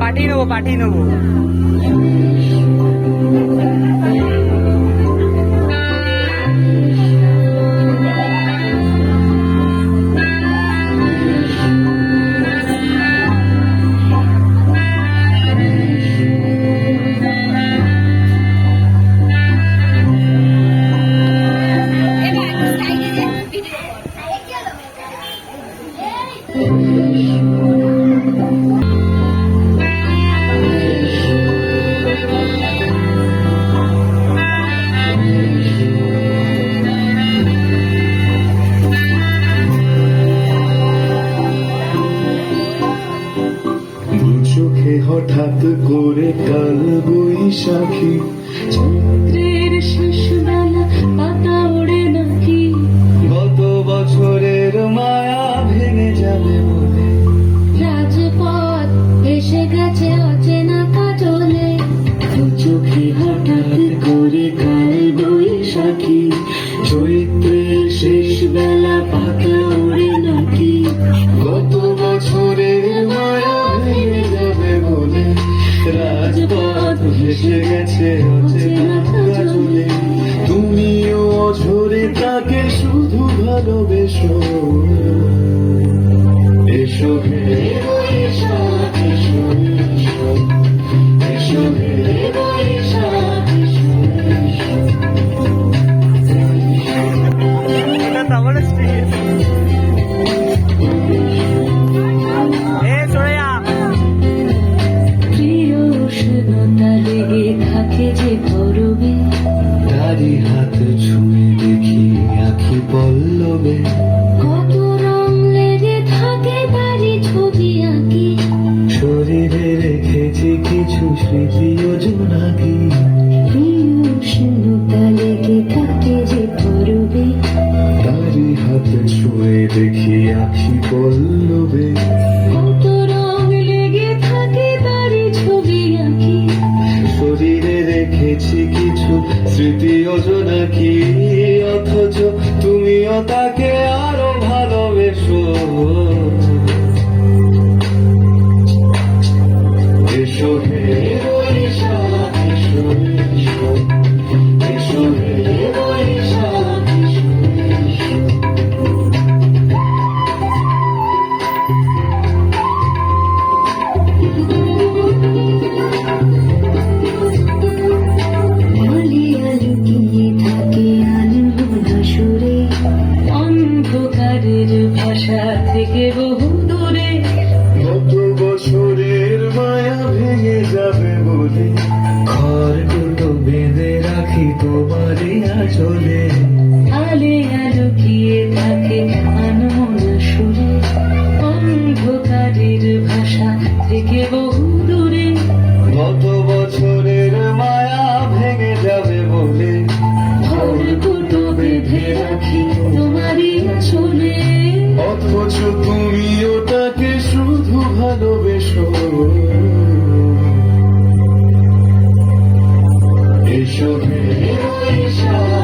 পাঠিয়ে নেব পাঠিয়ে নেব। করে কাল বৈশাখী চৈত্রের শেষ বেলা পাতা ওড়ে নাকি? গত বছরের মায়া ভেঙে যাবে বলে। রাজপথ এসে গেছে অচেনা কাজলে। চোখে তুমিও শুধু ভালোবেসো। এসো তারি হাত ছুঁয়ে দেখি আখি পল্লবে। কত রং লেগে থাকে বাড়ি ছবি আঁকি। শরীরে রেখেছি কিছু স্মৃতি থেকে বহু দূরে। কত বছরের মায়া ভেঙে যাবে বলে। দুটো বেঁধে রাখি তোমারই আচলে। আলে লুকিয়ে থাকে হে